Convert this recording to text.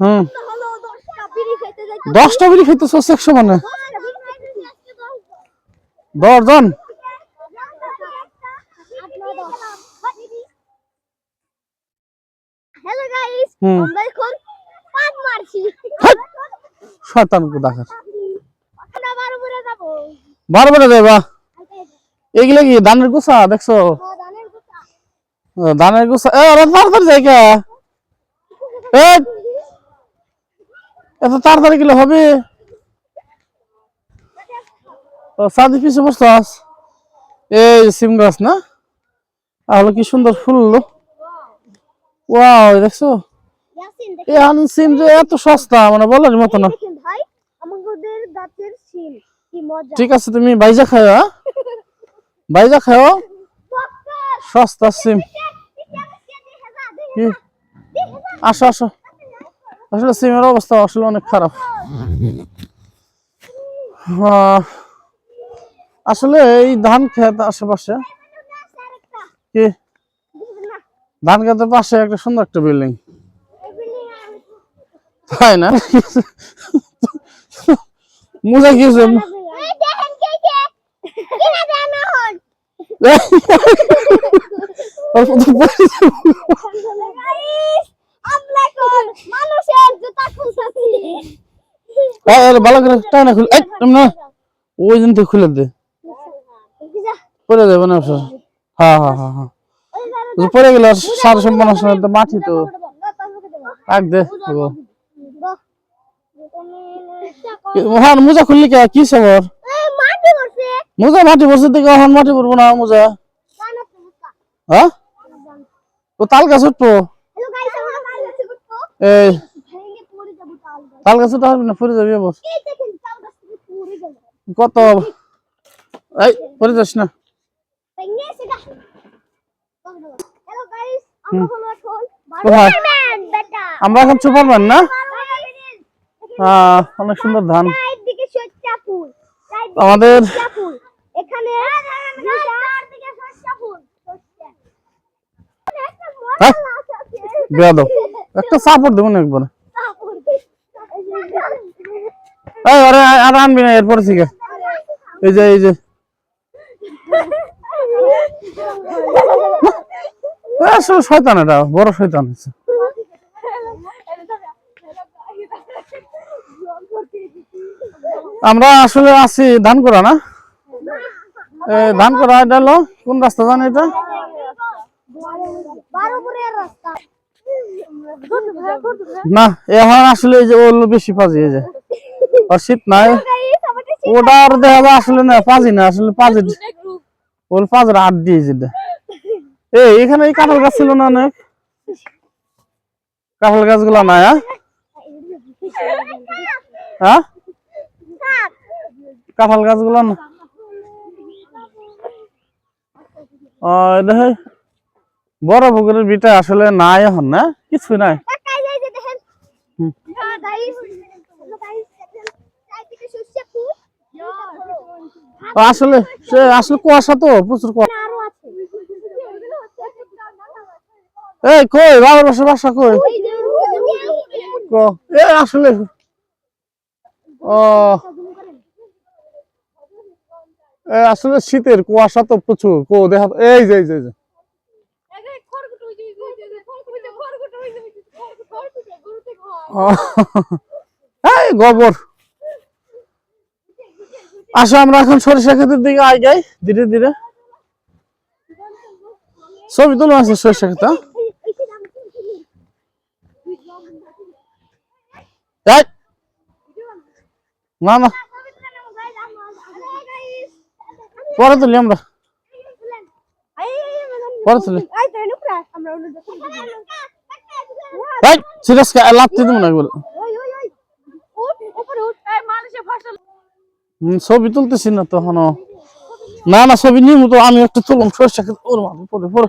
হুম। দশটা বিড়ি খাইতেছো একশো মানে? দশজন! শয়তান দেখার যাইবা? এগুলো কি দেখছ? এ তাড়াতাড়ি যাই কে এ, এত তাড়াতাড়ি গেলে হবে? ও সাদি পিছু বসতাস এই সিম গাছ না? তাহলে কি সুন্দর ফুল ওয়াও, দেখছ? আন সিম যে এত সস্তা মানে বলার মতো না। ঠিক আছে, তুমি বাইজা খাও হ্যাঁ? বাইজা খাও সস্তা সিম। আসো আসো। আসলে সিমের অবস্থা আসলে অনেক খারাপ। আসলে এই ধান খেত আশেপাশে কি? ধান খেতের পাশে একটা সুন্দর একটা বিল্ডিং তাই না? মুজা অল্প তো পরে যাব। আমরা কোন মানুষের জুতা খুলতেছি এই, এই, ভালো করে খুলে। ওই খুলে দে। পরে যাবে না। হ্যাঁ হ্যাঁ হ্যাঁ হ্যাঁ। পরে গেলে সারা তো মাটি তো। রাখ দে। মোজা খুললি কে? কি খবর? মোজা মাটি পড়ছে দেখে ওখান মাটি পড়ব না মোজা। হ্যাঁ? ও তাল গাছ এই তাল গাছ উঠতে পারবি না পরে যাবি পড়ে গেল কত এই যাস না। আমরা এখন সুপারম্যান না? অনেক সুন্দর ধান। আমাদের হ্যাঁ? একটা সাপোর্ট দেবো না একবার কাপড়। এই আরে আনবি না, এরপর থেকে। এই যে এই যে। শয়তান এটা, বড় শয়তান হচ্ছে। আমরা আসলে আছি ধান করা না? ধান করা এটা হলো কোন রাস্তা জানো এটা? না, এখন আসলে এই যে ওগুলো বেশি পাজি এই যে। শীত নাই। ওটা আর দেখা আসলে না পাজি না আসলে পাজি ওল পাজরা আট দিয়ে যেটা এই এখানে এই কাঁঠাল গাছ ছিল না অনেক? কাঁঠাল গাছগুলো নাই হ্যাঁ? হ্যাঁ? কাঁঠাল গাছগুলো না? বড় পুকুরের বিটা আসলে নাই এখন না কিছু নাই। আসলে সে আসলে কুয়াশা তো প্রচুর কুয়াশা। এই কই বাবার বাসা বাসা কই? ক? এ আসলে ও। এ আসলে শীতের কুয়াশা তো প্রচুর। কো দেখা এই যে এই যে এই যে। গোবর। আসো আমরা এখন সরিষা ক্ষেতের দিকে আই যাই ধীরে ধীরে। ছবি তুলো আছে সরিষা ক্ষেত এই, না না। পরে তুলি আমরা। পরে তুলি। সিরিয়াস লাভ দিতে মনে হুম, ছবি তুলতেছি না তখনও না না, ছবি নিয়ে তো আমি একটা তুলম, সরিষা খেতে ওর মাথায় পরে পরে।